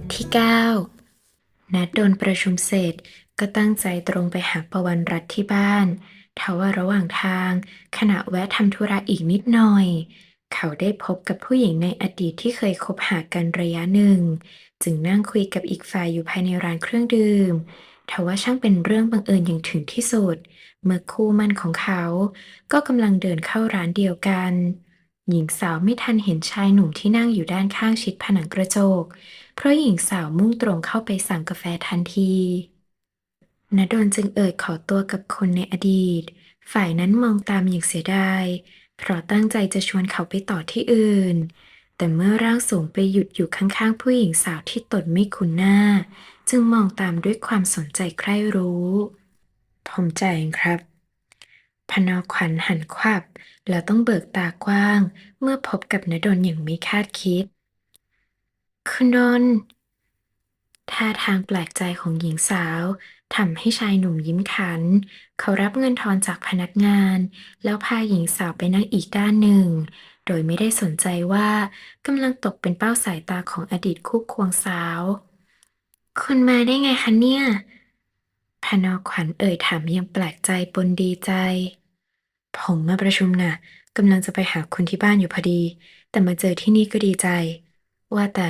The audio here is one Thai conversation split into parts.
ทที่ 9 นัดโดนประชุมเสร็จก็ตั้งใจตรงไปหาประวันรัฐที่บ้านทว่าระหว่างทาง ขณะแวะทำธุระอีกนิดหน่อย เขาได้พบกับผู้หญิงในอดีตที่เคยคบหากันระยะหนึ่ง จึงนั่งคุยกับอีกฝ่ายอยู่ภายในร้านเครื่องดื่มทว่าช่างเป็นเรื่องบังเอิญอย่างถึงที่สุด เมื่อคู่มั่นของเขา ก็กำลังเดินเข้าร้านเดียวกัน หญิงสาวไม่ทันเห็นชายหนุ่มที่นั่งอยู่ด้านข้างชิดผนังกระจก เพราะหญิงสาวมุ่งตรงเข้าไปสั่งกาแฟทันทีณดลจึงเอ่ยขอตัวกับคนในอดีต ฝ่ายนั้นมองตามอย่างเสียดาย เพราะตั้งใจจะชวนเขาไปต่อที่อื่น แต่เมื่อร่างสูงไปหยุดอยู่ข้างๆ ผู้หญิงสาวที่ตนไม่คุ้นหน้า จึงมองตามด้วยความสนใจใคร่รู้ ผมจ่ายครับ พนอขวัญหันขวับ แล้วต้องเบิกตากว้าง เมื่อพบกับนดลอย่างไม่คาดคิด คุณดนท่าทางแปลกใจของหญิงสาวทำให้ชายหนุ่มยิ้มขัน เขารับเงินทอนจากพนักงาน แล้วพาหญิงสาวไปนั่งอีกด้านหนึ่ง โดยไม่ได้สนใจว่ากำลังตกเป็นเป้าสายตาของอดีตคู่ควงสาว คุณมาได้ไงคะเนี่ย พนอขวัญเอ่ยถามยังแปลกใจปนดีใจ ผมมาประชุมน่ะกำลังจะไปหาคุณที่บ้านอยู่พอดี แต่มาเจอที่นี่ก็ดีใจ ว่าแต่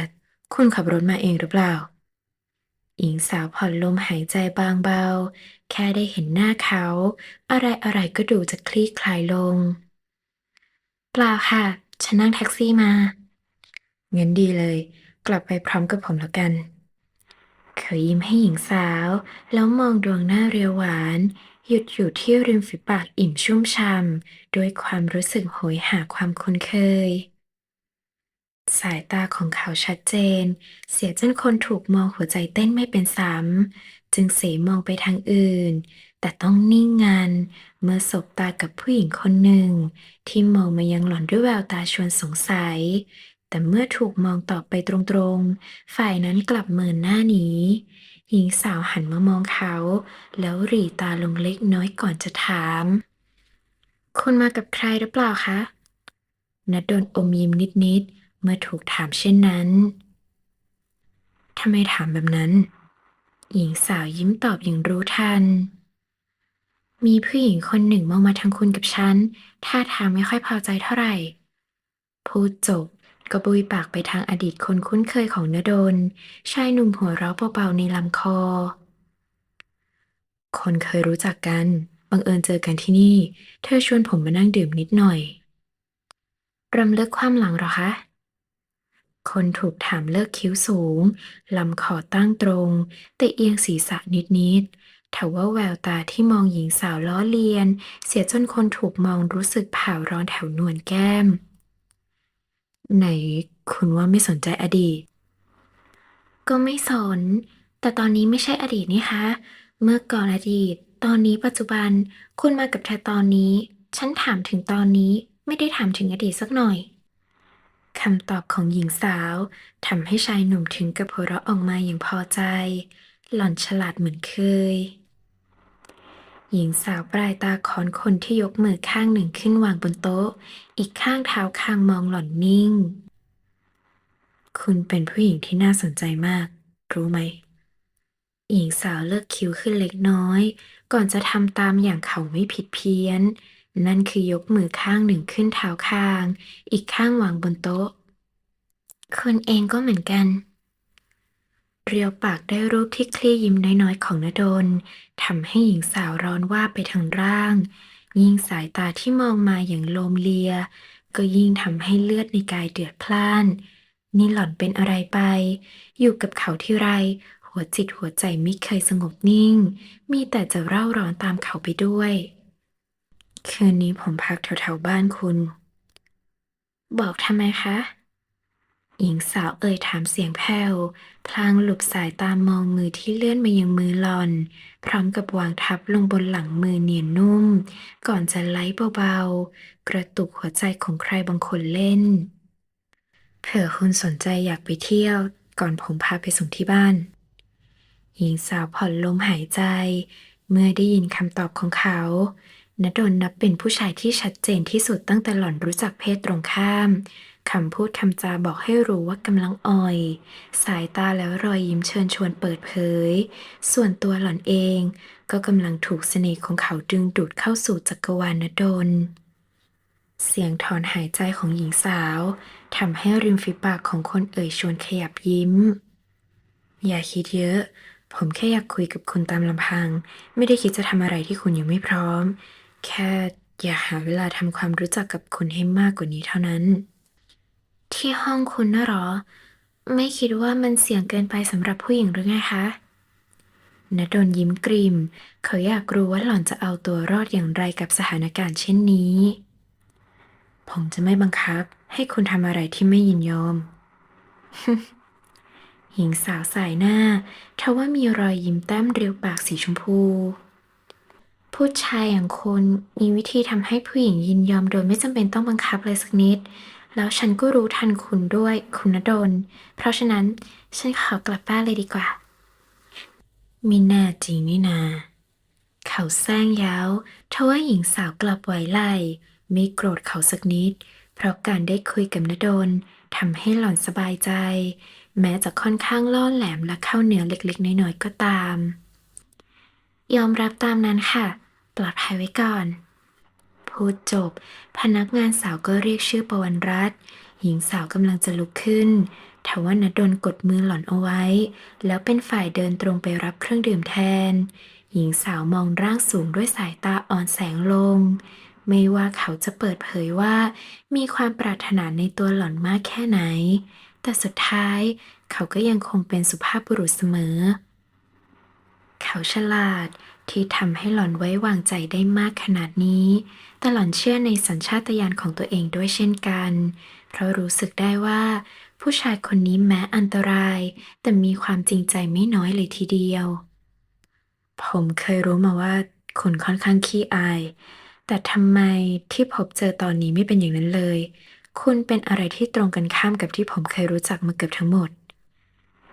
คุณขับรถมาเองหรือเปล่า หญิงสาวผ่อนลมหายใจบางเบา แค่ได้เห็นหน้าเขา อะไรอะไรก็ดูจะคลี่คลายลง เปล่าค่ะ ฉันนั่งแท็กซี่มา งั้นดีเลย กลับไปพร้อมกับผมแล้วกัน เขายิ้มให้หญิงสาว แล้วมองดวงหน้าเรียวหวาน หยุดอยู่ที่ริมฝีปากอิ่มชุ่มช่ำด้วยความรู้สึกโหยหาความคุ้นเคย สายตาของเขาชัดเจน เสียจนคนถูกมองหัวใจเต้นไม่เป็นซ้ำจึงเสมองไปทางอื่น แต่ต้องนิ่งงัน เมื่อสบตากับผู้หญิงคนหนึ่ง ที่มองมายังหล่อนด้วยแววตาชวนสงสัย แต่เมื่อถูกมองตอบไปตรงๆ ฝ่ายนั้นกลับเมินหน้าหนีหญิงสาวหันมามองเขา แล้วหรี่ตาลงเล็กน้อยก่อนจะถาม คุณมากับใครหรือเปล่าคะนัดโดนอมยิ้มนิดๆ เมื่อถูกถามเช่นนั้นทำไมถามแบบนั้น หญิงสาวยิ้มตอบอย่างรู้ทัน มีผู้หญิงคนหนึ่งมองมาทางคุณกับฉัน ท่าทางไม่ค่อยพอใจเท่าไหร่ พูดจบ ก็บุยปากไปทางอดีตคนคุ้นเคยของนดล ชายหนุ่มหัวเราะเบาๆในลำคอ คนเคยรู้จักกัน บังเอิญเจอกันที่นี่ เธอชวนผมมานั่งดื่มนิดหน่อยรำเลึกความหลังหรอคะ คนถูกถามเลิกคิ้วสูง ลำคอตั้งตรง แต่เอียงศีรษะนิดๆทว่าแววตาที่มองหญิงสาวล้อเลียน เสียจนคนถูกมองรู้สึกผ่าวร้อนแถวนวลแก้ม ไหนคุณว่าไม่สนใจอดีต ก็ไม่สน แต่ตอนนี้ไม่ใช่อดีตนี่คะ เมื่อก่อนอดีต ตอนนี้ปัจจุบัน คุณมากับเธอตอนนี้ ฉันถามถึงตอนนี้ ไม่ได้ถามถึงอดีตสักหน่อย คำตอบของหญิงสาวทำให้ชายหนุ่มถึงกับหัวเราะออกมาอย่างพอใจ หล่อนฉลาดเหมือนเคย หญิงสาวปลายตาค้อนคนที่ยกมือข้างหนึ่งขึ้นวางบนโต๊ะ อีกข้างเท้าคางมองหล่อนนิ่ง คุณเป็นผู้หญิงที่น่าสนใจมาก รู้ไหม หญิงสาวเลิกคิ้วขึ้นเล็กน้อย ก่อนจะทำตามอย่างเขาไม่ผิดเพี้ยน นั่นคือยกมือข้างหนึ่งขึ้นเท้าคาง อีกข้างวางบนโต๊ะ คุณเองก็เหมือนกัน เรียวปากได้รูปที่คลี่ยิ้มน้อยๆ ของนดลทำให้หญิงสาวร้อนว่าไปทั้งร่าง ยิ่งสายตาที่มองมาอย่างโลมเลีย ก็ยิ่งทำให้เลือดในกายเดือดพล่าน นี่หล่อนเป็นอะไรไป อยู่กับเขาที่ไร หัวจิตหัวใจไม่เคยสงบนิ่ง มีแต่จะเร่าร้อนตามเขาไปด้วย คืนนี้ผมพักแถวๆบ้านคุณ บอกทำไมคะ หญิงสาวเอ่ยถามเสียงแผ่ว พลางหลบสายตามองมือที่เลื่อนมายังมือหลอน พร้อมกับวางทับลงบนหลังมือเนียนนุ่ม ก่อนจะไล่เบาๆ กระตุกหัวใจของใครบางคนเล่น เผื่อคุณสนใจอยากไปเที่ยว ก่อนผมพาไปส่งที่บ้าน หญิงสาวผ่อนลมหายใจ เมื่อได้ยินคำตอบของเขาณดลนับเป็นผู้ชายที่ชัดเจนที่สุดตั้งแต่หล่อนรู้จักเพศตรงข้าม คำพูดคำจาบอกให้รู้ว่ากำลังอ่อย สายตาแล้วรอยยิ้มเชิญชวนเปิดเผย ส่วนตัวหล่อนเอง ก็กำลังถูกเสน่ห์ของเขาดึงดูดเข้าสู่จักรวาลนดล เสียงถอนหายใจของหญิงสาวทำให้ริมฝีปากของคนเอ่ยชวนขยับยิ้ม อย่าคิดเยอะ ผมแค่อยากคุยกับคุณตามลำพัง ไม่ได้คิดจะทำอะไรที่คุณยังไม่พร้อม แค่อยากหาเวลาทำความรู้จักกับคุณให้มากกว่านี้เท่านั้น ที่ห้องคุณน่ะเหรอ ไม่คิดว่ามันเสี่ยงเกินไปสำหรับผู้หญิงหรือไงคะณดลยิ้มกริม เขาอยากรู้ว่าหล่อนจะเอาตัวรอดอย่างไรกับสถานการณ์เช่นนี้ ผมจะไม่บังคับ ให้คุณทำอะไรที่ไม่ยินยอม หญิงสาวสายหน้าทว่ามีรอยยิ้มแต้มเรียวปากสีชมพู ผู้ชายอย่างคุณมีวิธีทำให้ผู้หญิงยินยอมโดยไม่จำเป็นต้องบังคับเลยสักนิด แล้วฉันก็รู้ทันคุณด้วยคุณณดล เพราะฉะนั้นฉันขอกลับบ้านเลยดีกว่า มีแน่จริงนี่นา เขาแซงย้าวทว่าหญิงสาวกลับไหวไหลไม่โกรธเขาสักนิด เพราะการได้คุยกับณดลทำให้หล่อนสบายใจ แม้จะค่อนข้างล่อแหลมและเข้าเหนือเล็กๆน้อยๆก็ตาม ยอมรับตามนั้นค่ะ ปลอดภัยไว้ก่อน พูดจบ พนักงานสาวก็เรียกชื่อปวันรัตน์หญิงสาวกำลังจะลุกขึ้นทว่านดลกดมือหล่อนเอาไว้ แล้วเป็นฝ่ายเดินตรงไปรับเครื่องดื่มแทน หญิงสาวมองร่างสูงด้วยสายตาอ่อนแสงลง ไม่ว่าเขาจะเปิดเผยว่า มีความปรารถนาในตัวหล่อนมากแค่ไหน แต่สุดท้ายเขาก็ยังคงเป็นสุภาพบุรุษเสมอ เขาฉลาด ที่ทำให้หล่อนไว้วางใจได้มากขนาดนี้ แต่หล่อนเชื่อในสัญชาตญาณของตัวเองด้วยเช่นกัน เพราะรู้สึกได้ว่า ผู้ชายคนนี้แม้อันตราย แต่มีความจริงใจไม่น้อยเลยทีเดียว ผมเคยรู้มาว่าคุณค่อนข้างขี้อาย แต่ทำไมที่พบเจอตอนนี้ไม่เป็นอย่างนั้นเลย คุณเป็นอะไรที่ตรงกันข้ามกับที่ผมเคยรู้จักมาเกือบทั้งหมด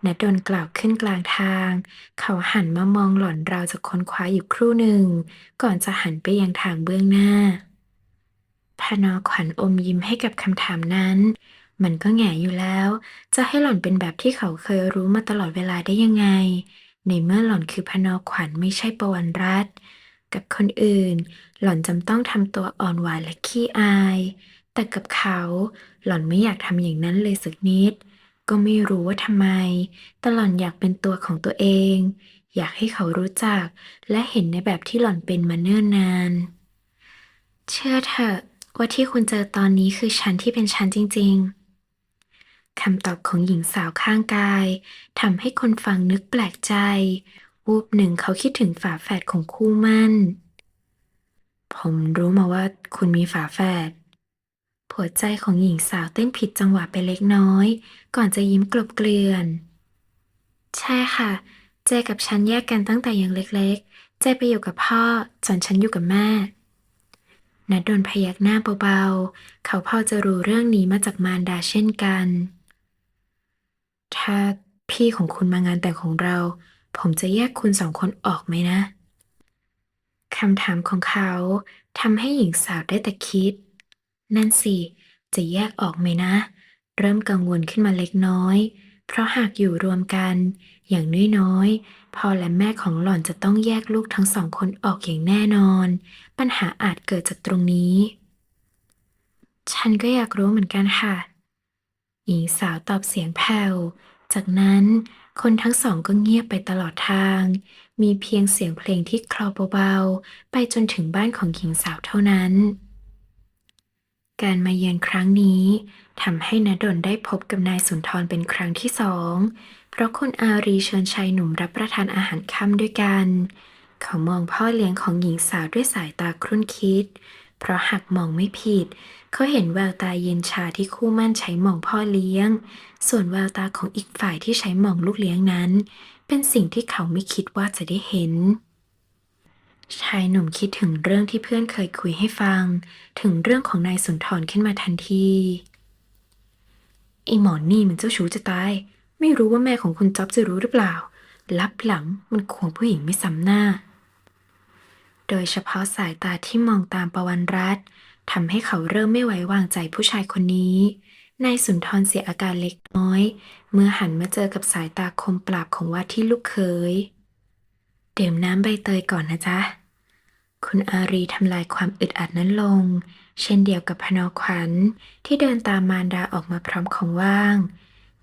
ณดลกล่าวขึ้นกลางทาง เขาหันมามองหล่อนราวจะค้นคว้าอยู่ครู่หนึ่ง ก่อนจะหันไปยังทางเบื้องหน้า พนอขวัญอมยิ้มให้กับคำถามนั้น มันก็แง่อยู่แล้ว จะให้หล่อนเป็นแบบที่เขาเคยรู้มาตลอดเวลาได้ยังไง ในเมื่อหล่อนคือพนอขวัญไม่ใช่ประวันรัตน์กับคนอื่น หล่อนจำต้องทำตัวอ่อนหวานและขี้อาย แต่กับเขา หล่อนไม่อยากทำอย่างนั้นเลยสักนิด ก็ไม่รู้ว่าทำไม แต่หล่อนอยากเป็นตัวของตัวเอง อยากให้เขารู้จัก และเห็นในแบบที่หล่อนเป็นมาเนิ่นนาน เชื่อเถอะว่าที่คุณเจอตอนนี้คือฉันที่เป็นฉันจริง ๆคำตอบของหญิงสาวข้างกายทำให้คนฟังนึกแปลกใจ วูบหนึ่งเขาคิดถึงฝาแฝดของคู่มั่น ผมรู้มาว่าคุณมีฝาแฝด หัวใจของหญิงสาวเต้นผิดจังหวะไปเล็กน้อย ก่อนจะยิ้มกลบเกลื่อน ใช่ค่ะ เจกับฉันแยกกันตั้งแต่ยังเล็กๆ เจไปอยู่กับพ่อส่วนฉันอยู่กับแม่นัดโดนพยักหน้าเบาๆ เขาพอจะรู้เรื่องนี้มาจากมารดาเช่นกัน ถ้าพี่ของคุณมางานแต่งของเรา ผมจะแยกคุณสองคนออกไหมนะ คำถามของเขาทำให้หญิงสาวได้แต่คิด นั่นสิ จะแยกออกไหมนะ เริ่มกังวลขึ้นมาเล็กน้อย เพราะหากอยู่รวมกัน อย่างน้อยๆพ่อและแม่ของหล่อนจะต้องแยกลูกทั้งสองคนออกอย่างแน่นอน ปัญหาอาจเกิดจากตรงนี้ ฉันก็อยากรู้เหมือนกันค่ะหญิงสาวตอบเสียงแผ่ว จากนั้นคนทั้งสองก็เงียบไปตลอดทาง มีเพียงเสียงเพลงที่คลอเบาๆ ไปจนถึงบ้านของหญิงสาวเท่านั้น การมาเยือนครั้งนี้ทำให้ณดลได้พบกับนายสุนทรเป็นครั้งที่สอง เพราะคุณอารีเชิญชายหนุ่มรับประทานอาหารค่ำด้วยกัน เขามองพ่อเลี้ยงของหญิงสาวด้วยสายตาครุ่นคิด เพราะหากมองไม่ผิด เขาเห็นแววตาเย็นชาที่คู่มั่นใช้มองพ่อเลี้ยง ส่วนแววตาของอีกฝ่ายที่ใช้มองลูกเลี้ยงนั้น เป็นสิ่งที่เขาไม่คิดว่าจะได้เห็น ชายหนุ่มคิดถึงเรื่องที่เพื่อนเคยคุยให้ฟัง ถึงเรื่องของนายสุนทรขึ้นมาทันทีไอหมอนนี่มันเจ้าชู้จะตาย ไม่รู้ว่าแม่ของคุณจ๊อบจะรู้หรือเปล่า ลับหลังมันควงผู้หญิงไม่ซ้ำหน้า โดยเฉพาะสายตาที่มองตามประวันรัตน์ทำให้เขาเริ่มไม่ไว้วางใจผู้ชายคนนี้ นายสุนทรเสียอาการเล็กน้อย เมื่อหันมาเจอกับสายตาคมปราบของว่าที่ลูกเขยเดื่มน้ำใบเตยก่อนนะจ๊ะ คุณอารีทำลายความอึดอัดนั้นลง เช่นเดียวกับพนอขวัญที่เดินตามมารดาออกมาพร้อมของว่าง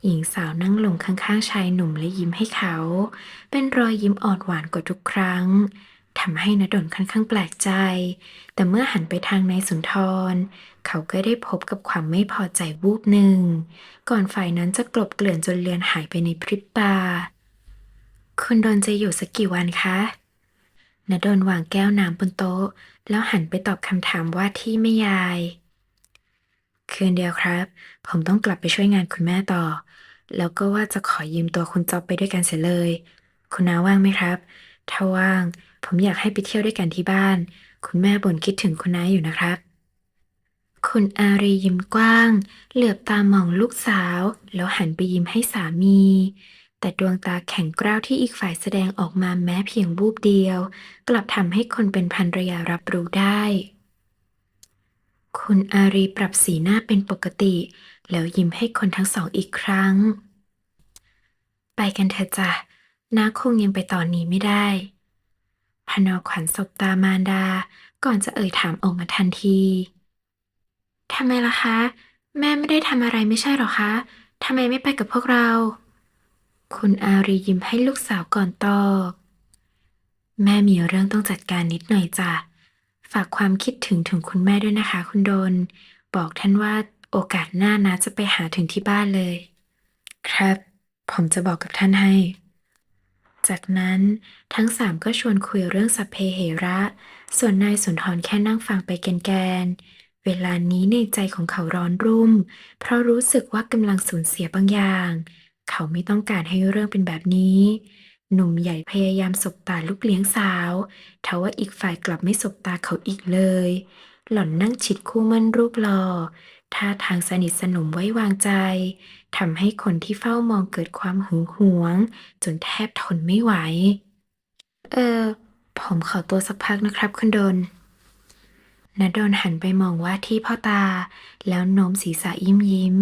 หญิงสาวนั่งลงข้างๆชายหนุ่มและยิ้มให้เขา เป็นรอยยิ้มอ่อนหวานกว่าทุกครั้งทำให้นดลค่อนข้างแปลกใจ แต่เมื่อหันไปทางนายสุนทร เขาก็ได้พบกับความไม่พอใจวูบหนึ่ง ก่อนฝ่ายนั้นจะกลบเกลื่อนจนเลือนหายไปในพริบตา คุณดนจะอยู่สักกี่วันคะ นดลวางแก้วน้ำบนโต๊ะ แล้วหันไปตอบคำถามว่าที่แม่ยาย คืนเดียวครับ ผมต้องกลับไปช่วยงานคุณแม่ต่อ แล้วก็ว่าจะขอยืมตัวคุณจ๊อบไปด้วยกันเสียเลย คุณน้าว่างไหมครับ ถ้าว่าง ผมอยากให้ไปเที่ยวด้วยกันที่บ้าน คุณแม่บ่นคิดถึงคุณน้าอยู่นะครับ คุณอารียิ้มกว้าง เหลือบตามองลูกสาว แล้วหันไปยิ้มให้สามี แต่ดวงตาแข็งกร้าวที่อีกฝ่ายแสดงออกมาแม้เพียงวูบเดียว กลับทำให้คนเป็นภรรยารับรู้ได้ คุณอารีปรับสีหน้าเป็นปกติ แล้วยิ้มให้คนทั้งสองอีกครั้ง ไปกันเถอะจ้ะน้าคงยังไปตอนนี้ไม่ได้ พนอขวัญสบตามารดา ก่อนจะเอ่ยถามออกมาทันทีทำไมล่ะคะ แม่ไม่ได้ทำอะไรไม่ใช่หรอคะทำไมไม่ไปกับพวกเรา คุณอารียิ้มให้ลูกสาวก่อนตอบ แม่มีเรื่องต้องจัดการนิดหน่อยจ้ะ ฝากความคิดถึงถึงคุณแม่ด้วยนะคะ คุณโดน บอกท่านว่าโอกาสหน้านะจะไปหาถึงที่บ้านเลย ครับ ผมจะบอกกับท่านให้ จากนั้นทั้งสามก็ชวนคุยเรื่องสัพเพเหระ ส่วนนายสุนทรแค่นั่งฟังไปแกนๆเวลานี้ในใจของเขาร้อนรุ่ม เพราะรู้สึกว่ากำลังสูญเสียบางอย่าง เขาไม่ต้องการให้เรื่องเป็นแบบนี้ หนุ่มใหญ่พยายามสบตาลูกเลี้ยงสาวทว่าอีกฝ่ายกลับไม่สบตาเขาอีกเลย หล่อนนั่งชิดคู่มั่นรูปหล่อท่าทางสนิทสนมไว้วางใจทำให้คนที่เฝ้ามองเกิดความหึงหวง จนแทบทนไม่ไหว เออ ผมขอตัวสักพักนะครับคุณดนนดลหันไปมองว่าที่พ่อตา แล้วโน้มศีรษะยิ้มยิ้ม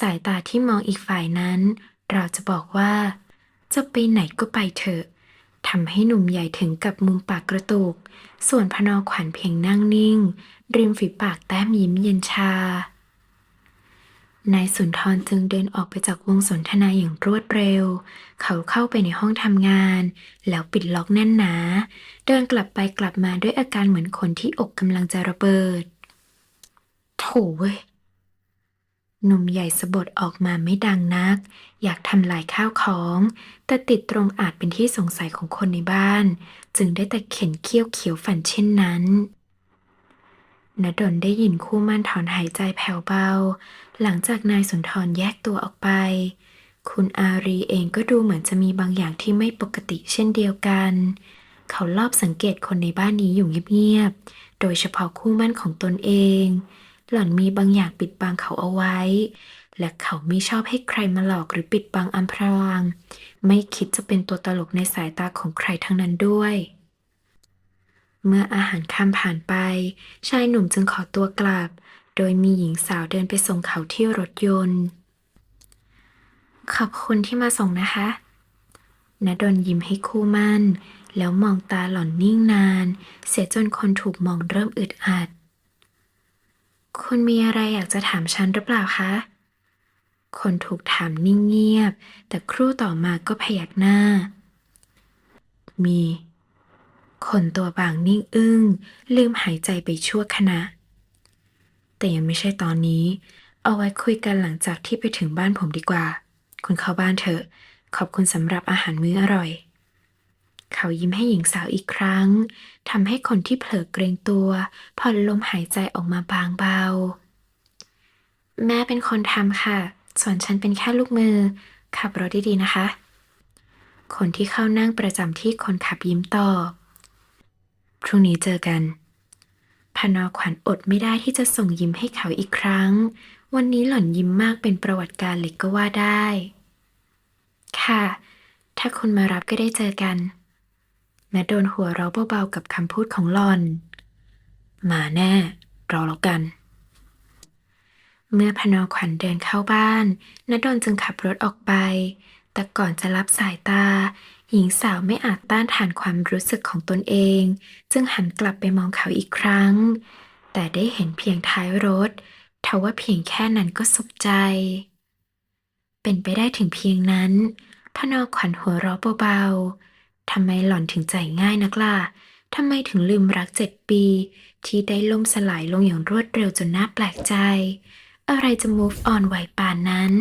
สายตาที่มองอีกฝ่ายนั้น เราจะบอกว่า จะไปไหนก็ไปเถอะทำให้หนุ่มใหญ่ถึงกับมุมปากกระตุก ส่วนพนอขวัญเพียงนั่งนิ่ง ริมฝีปากแต้มยิ้มเย็นชานายสุนทรจึงเดินออกไปจากวงสนทนาอย่างรวดเร็ว เขาเข้าไปในห้องทำงาน แล้วปิดล็อกแน่นหนา เดินกลับไปกลับมาด้วยอาการเหมือนคนที่อกกำลังจะระเบิด โถเว้ย หนุ่มใหญ่สะบดออกมาไม่ดังนัก อยากทำลายข้าวของ แต่ติดตรงอาจเป็นที่สงสัยของคนในบ้าน จึงได้แต่เข็นเขี้ยวเขียวฝันเช่นนั้นนดลได้ยินคู่มั่นถอนหายใจแผ่วเบา หลังจากนายสุนทรแยกตัวออกไป คุณอารีเองก็ดูเหมือนจะมีบางอย่างที่ไม่ปกติเช่นเดียวกัน เขาลอบสังเกตคนในบ้านนี้อยู่เงียบๆ โดยเฉพาะคู่มั่นของตนเอง หล่อนมีบางอย่างปิดบังเขาเอาไว้ และเขาไม่ชอบให้ใครมาหลอกหรือปิดบังอำพรางไม่คิดจะเป็นตัวตลกในสายตาของใครทั้งนั้นด้วย เมื่ออาหารค่ำผ่านไป ชายหนุ่มจึงขอตัวกลับ โดยมีหญิงสาวเดินไปส่งเขาที่รถยนต์ ขอบคุณที่มาส่งนะคะณดลยิ้มให้คู่มั่น แล้วมองตาหล่อนนิ่งนาน เสียจนคนถูกมองเริ่มอึดอัด คุณมีอะไรอยากจะถามฉันหรือเปล่าคะ คนถูกถามนิ่งเงียบ แต่ครู่ต่อมาก็พยักหน้า มี คนตัวบางนิ่งอึ้ง ลืมหายใจไปชั่วขณะ แต่ยังไม่ใช่ตอนนี้ เอาไว้คุยกันหลังจากที่ไปถึงบ้านผมดีกว่า คุณเข้าบ้านเถอะ ขอบคุณสำหรับอาหารมื้ออร่อย เขายิ้มให้หญิงสาวอีกครั้งทำให้คนที่เผลอเกรงตัวผ่อนลมหายใจออกมาบางเบา แม่เป็นคนทำค่ะ ส่วนฉันเป็นแค่ลูกมือ ขับรถดีๆนะคะ คนที่เข้านั่งประจำที่คนขับยิ้มตอบพรุ่งนี้เจอกันพนอขวัญอดไม่ได้ที่จะส่งยิ้มให้เขาอีกครั้ง วันนี้หล่อนยิ้มมากเป็นประวัติการณ์เลยก็ว่าได้ ค่ะ ถ้าคุณมารับก็ได้เจอกัน แม้โดนหัวเราเบาๆกับคำพูดของหลอน มาแน่รอแล้วกัน เมื่อพนอขวัญเดินเข้าบ้านณดลจึงขับรถออกไป แต่ก่อนจะรับสายตา หญิงสาวไม่อาจต้านทานความรู้สึกของตนเอง จึงหันกลับไปมองเขาอีกครั้ง แต่ได้เห็นเพียงท้ายรถทว่าเพียงแค่นั้นก็สุขใจ เป็นไปได้ถึงเพียงนั้นพนอขวัญหัวเราะเบาๆ ทำไมหล่อนถึงใจง่ายนักล่ะทำไมถึงลืมรักเจ็ดปี ที่ได้ล่มสลายลงอย่างรวดเร็วจนน่าแปลกใจ อะไรจะ move on ไวป่านนั้น